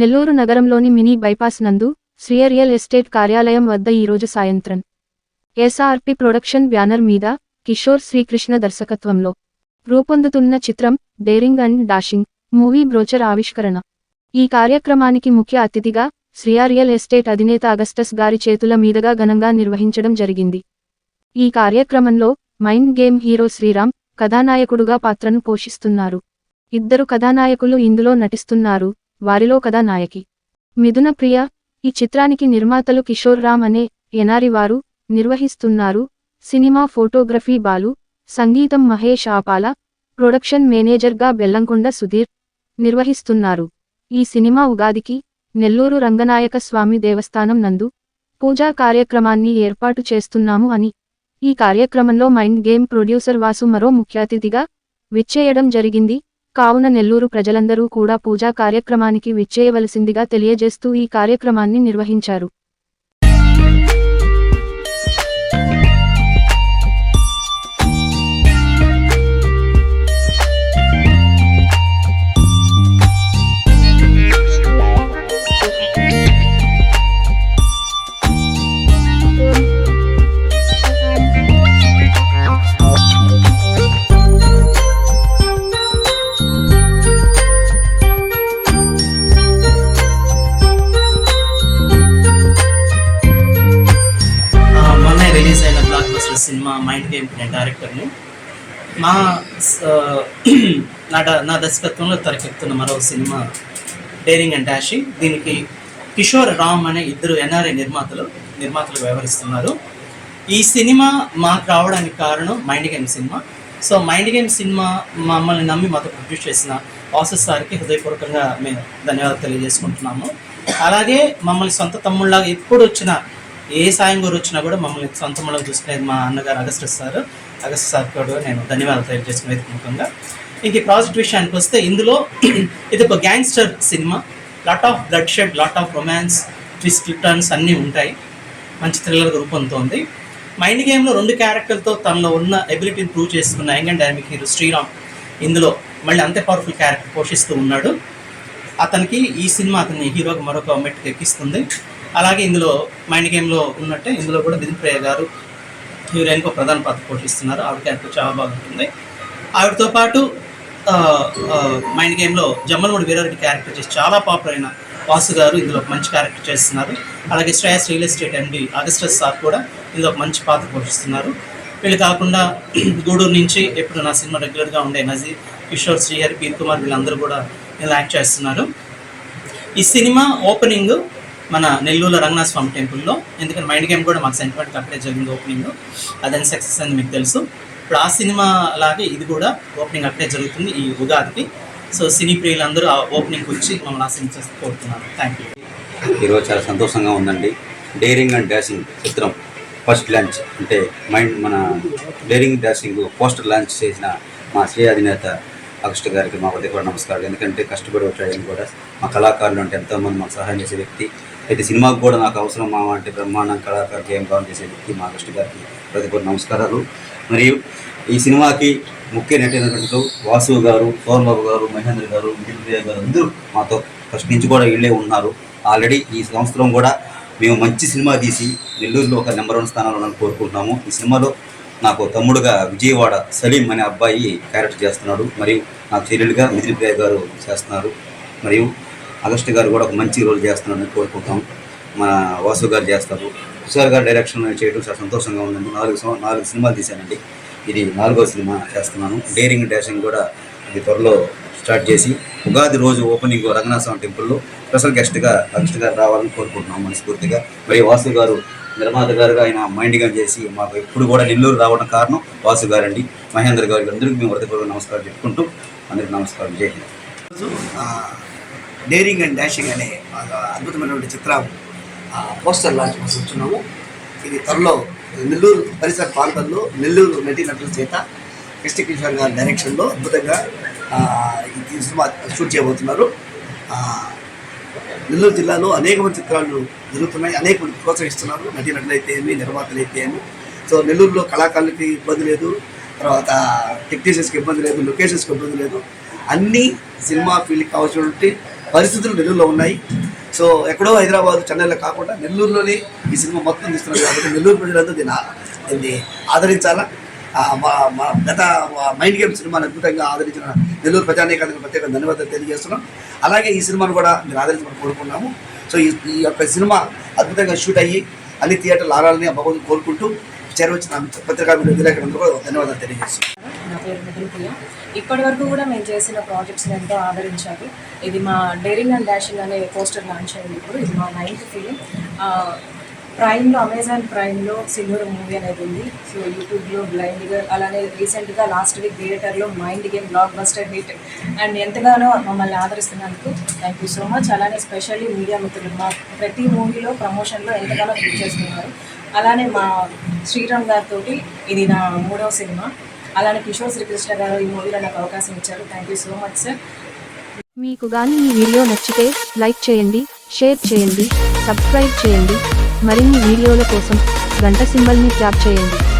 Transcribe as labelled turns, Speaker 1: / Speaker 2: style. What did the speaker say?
Speaker 1: నెల్లూరు నగరంలోని mini bypass నందు Shriya real estate కార్యాలయం వద్ద ఈరోజు సాయంత్రం ఎస్ఆర్పి ప్రొడక్షన్ బ్యానర్ మీద కిషోర్ శ్రీకృష్ణ దర్శకత్వంలో రూపొందుతున్న చిత్రం daring and dashing movie brochure ఆవిష్కరణ ఈ కార్యక్రమానికి ముఖ్య అతిథిగా శ్రీయ రియల్ ఎస్టేట్ అధినేత అగస్టస్ గారి చేతుల మీదుగా ఘనంగా నిర్వహించడం జరిగింది ఈ కార్యక్రమంలో మైండ్ గేమ్ హీరో శ్రీరామ్ కథానాయకుడుగా పాత్రను పోషిస్తున్నారు ఇద్దరు కథానాయకులు ఇందులో నటిస్తున్నారు వారిలో కదా నాయకి మిథున ప్రియ ఈ చిత్రానికి నిర్మాతలు కిషోర్ రామ్ అనే ఎనారి వారు నిర్వహిస్తున్నారు సినిమా ఫోటోగ్రఫీ బాలు సంగీతం మహేష్ ఆపాల ప్రొడక్షన్ మేనేజర్గా బెల్లంకొండ సుధీర్ నిర్వహిస్తున్నారు ఈ సినిమా ఉగాదికి నెల్లూరు రంగనాయక స్వామి దేవస్థానం నందు పూజా కార్యక్రమాన్ని ఏర్పాటు చేస్తున్నాము అని ఈ కార్యక్రమంలో మైండ్ గేమ్ ప్రొడ్యూసర్ వాసు మరో ముఖ్యాతిథిగా విచ్చేయడం జరిగింది కావున నెల్లూరు ప్రజలందరూ కూడా పూజా కార్యక్రమానికి విచ్చేయవలసిందిగా తెలియజేస్తూ ఈ కార్యక్రమాన్ని నిర్వహించారు
Speaker 2: కార్యక్రమం మా నా నా దర్శకత్వంలో తెరకెక్తున్న మరో సినిమా డేరింగ్ అండ్ డాషింగ్ దీనికి కిషోర్ రామ్ అనే ఇద్దరు ఎన్ఆర్ఐ నిర్మాతలు నిర్మాతలు వ్యవహరిస్తున్నారు ఈ సినిమా మాకు రావడానికి కారణం mind game cinema so mind game cinema మమ్మల్ని నమ్మి మాతో ప్రొడ్యూస్ చేసిన ఆసెస్ సార్కి హృదయపూర్వకంగా మేము ధన్యవాదాలు తెలియజేసుకుంటున్నాము అలాగే మమ్మల్ని సొంత తమ్ముళ్ళగా ఎప్పుడు వచ్చినా ఏ సాయం గురి వచ్చినా కూడా మమ్మల్ని సొంత తమ్ముళ్ళగా చూసుకునేది మా అన్నగారు అగస్టస్ సార్ అగస్ట్ సార్ కూడా నేను ధన్యవాదాలు చేసుకునేది ముఖ్యంగా ఇంక ప్రాజెక్ట్ విషయానికి వస్తే ఇందులో ఇది ఒక gangster cinema lot of bloodshed lot of romance twist turns అన్నీ ఉంటాయి మంచి థ్రిల్లర్ రూపొందుతోంది మైండ్ గేమ్లో రెండు క్యారెక్టర్తో తనలో ఉన్న ఎబిలిటీని ప్రూవ్ చేసుకున్న young and dynamic hero Sriram ఇందులో మళ్ళీ అంతే పవర్ఫుల్ క్యారెక్టర్ పోషిస్తూ ఉన్నాడు అతనికి ఈ సినిమా అతని హీరోకి మరొక మెట్టుకు ఎక్కిస్తుంది అలాగే ఇందులో మైండ్ గేమ్లో ఉన్నట్టే ఇందులో కూడా దిల్ప్రియ గారు హీరోయిన్కి ప్రధాన పాత్ర పోషిస్తున్నారు ఆవిడ క్యారెక్టర్ చాలా బాగుంటుంది ఆవిడతో పాటు మైండ్ గేమ్లో జమ్మలమూడి వీరారెడ్డి క్యారెక్టర్ చేసి చాలా పాపులర్ అయిన వాసు గారు ఇందులో ఒక మంచి క్యారెక్టర్ చేస్తున్నారు అలాగే Shreyas real estate MD Augustus sir కూడా ఇందులో ఒక మంచి పాత్ర పోషిస్తున్నారు వీళ్ళు కాకుండా గూడూరు నుంచి ఎప్పుడు నా సినిమా రెగ్యులర్గా ఉండే నజీర్ కిషోర్ శ్రీహరి పీర్ కుమార్ వీళ్ళందరూ కూడా ఇలా యాక్ట్ చేస్తున్నారు ఈ సినిమా ఓపెనింగ్ మన నెల్లూరులో రంగనాథ స్వామి టెంపుల్లో ఎందుకంటే మైండ్ గేమ్ కూడా మాకు సెంటిమెంట్ అక్కడే జరిగింది ఓపెనింగ్ అదని సక్సెస్ అని మీకు తెలుసు ఇప్పుడు ఆ సినిమా అలాగే ఇది కూడా ఓపెనింగ్ అక్కడే జరుగుతుంది ఈ ఉగాదికి సో సినీ ప్రియులందరూ ఆ ఓపెనింగ్ గురించి మమ్మల్ని ఆశించేసి కోరుతున్నారు థ్యాంక్ యూ
Speaker 3: ఈరోజు చాలా సంతోషంగా ఉందండి డేరింగ్ అండ్ డాషింగ్ చిత్రం ఫస్ట్ లాంచ్ అంటే మైండ్ మన డేరింగ్ డాషింగ్ పోస్టర్ లాంచ్ చేసిన మా శ్రీ అధినేత అగస్టు గారికి మా కూడా నమస్కారం ఎందుకంటే కష్టపడి వచ్చాయని కూడా మా కళాకారులు అంటే ఎంతోమంది మాకు సహాయం చేసే వ్యక్తి అయితే సినిమాకు కూడా నాకు అవసరం మా అంటే బ్రహ్మాండ కళాకారు గేమ్ కావాలని చేసే వ్యక్తి కృష్ణ గారికి ప్రతి నమస్కారాలు మరియు ఈ సినిమాకి ముఖ్య నటనటులు వాసు గారు సోన్బాబు గారు మహేంద్ర గారు మిగిలియ గారు అందరూ మాతో ఫస్ట్ నుంచి కూడా వీళ్ళే ఉన్నారు ఆల్రెడీ ఈ సంవత్సరం కూడా మేము మంచి సినిమా తీసి నెల్లూరులో ఒక నెంబర్ వన్ స్థానంలో ఉన్నాను కోరుకుంటున్నాము ఈ సినిమాలో నాకు తమ్ముడుగా విజయవాడ సలీం అనే అబ్బాయి క్యారెక్టర్ చేస్తున్నాడు మరియు నాకు సీరియల్గా మిథిలిప్రియ గారు చేస్తున్నారు మరియు అగస్ట్ గారు కూడా ఒక మంచి రోల్ చేస్తున్నారని కోరుకుంటాం మన వాసు గారు చేస్తారు తుషార్ గారు డైరెక్షన్ చేయడం చాలా సంతోషంగా ఉందండి నాలుగు నాలుగు సినిమాలు తీశానండి ఇది నాలుగో సినిమా చేస్తున్నాను డేరింగ్ డాషింగ్ కూడా ఇది త్వరలో స్టార్ట్ చేసి ఉగాది రోజు ఓపెనింగ్ రంగనాథస్వామి టెంపుల్లో స్పెషల్ గెస్ట్గా అగస్ట్ గారు రావాలని కోరుకుంటున్నాం మనస్ఫూర్తిగా మరి వాసు గారు నిర్మాత గారుగా ఆయన మైండ్గా చేసి మాకు ఎప్పుడు కూడా నెల్లూరు రావడం కారణం వాసు గారండి మహేందర్ గారు అందరికీ మేము హృదయపూర్వక నమస్కారం చెప్పుకుంటూ అందరికీ నమస్కారం చేయండి
Speaker 4: డేరింగ్ అండ్ డాషింగ్ అనే అద్భుతమైనటువంటి చిత్రం పోస్టర్ లాంచ్ కోసం వచ్చున్నాము ఇది త్వరలో నెల్లూరు పరిసర ప్రాంతంలో నెల్లూరు నటుల చేత కిషోర్ గారి డైరెక్షన్లో అద్భుతంగా ఈ సినిమా షూట్ చేయబోతున్నారు నెల్లూరు జిల్లాలో అనేక మంది చిత్రాలు జరుగుతున్నాయి అనేక మంది ప్రోత్సహిస్తున్నారు నటీనటులైతే ఏమి నిర్మాతలైతే ఏమి సో నెల్లూరులో కళాకారులకి ఇబ్బంది లేదు తర్వాత టెక్నీషియన్స్కి ఇబ్బంది లేదు లొకేషన్స్కి ఇబ్బంది లేదు అన్ని సినిమా ఫీల్డ్కి కావాల్సినటువంటి పరిస్థితులు నెల్లూరులో ఉన్నాయి సో ఎక్కడో హైదరాబాద్ చెన్నైలో కాకుండా నెల్లూరులోనే ఈ సినిమా మొత్తం తీస్తున్నారు కాబట్టి నెల్లూరు ప్రజలంతా దీన్ని దీన్ని ఆదరించాలా మా గత మైండ్ గేమ్ సినిమాను అద్భుతంగా ఆదరించిన నెల్లూరు ప్రజానేకానికి ప్రత్యేక ధన్యవాదాలు తెలియజేస్తున్నాం అలాగే ఈ సినిమాను కూడా మీరు ఆదరించమని కోరుకున్నాము సో ఈ ఈ యొక్క సినిమా అద్భుతంగా షూట్ అయ్యి అన్ని థియేటర్లు ఆడాలని భగవంతుని కోరుకుంటూ చేరవచ్చిన పత్రికా విలేకరులందరూ కూడా ధన్యవాదాలు తెలియజేస్తున్నాం
Speaker 5: పేరు ప్రియ ఇప్పటి వరకు కూడా మేము చేసిన ప్రాజెక్ట్స్ని ఎంతో ఆదరించారు ఇది మా డైరింగ్ అండ్ డాషింగ్ అనే పోస్టర్ లాంచ్ అయింది ఇప్పుడు ఇది మా నైన్త్ ఫిలిం ప్రైమ్లో అమెజాన్ ప్రైమ్లో సిల్వర్ మూవీ అనేది ఉంది సో యూట్యూబ్లో బ్లైండ్ అలానే రీసెంట్గా లాస్ట్ వీక్ థియేటర్లో mind game blockbuster hit and ఎంతగానో మమ్మల్ని ఆదరిస్తున్నందుకు థ్యాంక్ యూ సో మచ్ అలానే స్పెషల్లీ మీడియా మిత్రులు మా ప్రతి మూవీలో ప్రమోషన్లో ఎంతగానో హెల్ప్ చేస్తున్నారు అలానే మా శ్రీరామ్ గారితో ఇది నా మూడవ సినిమా అలానే కిషోర్ శ్రీకృష్ణ గారు ఈ మూవీలో నాకు అవకాశం ఇచ్చారు thank you so much sir మీకు కానీ ఈ వీడియో నచ్చితే లైక్ చేయండి షేర్ చేయండి సబ్స్క్రైబ్ చేయండి మరిన్ని వీడియోల కోసం గంట సింబల్ని ట్యాప్ చేయండి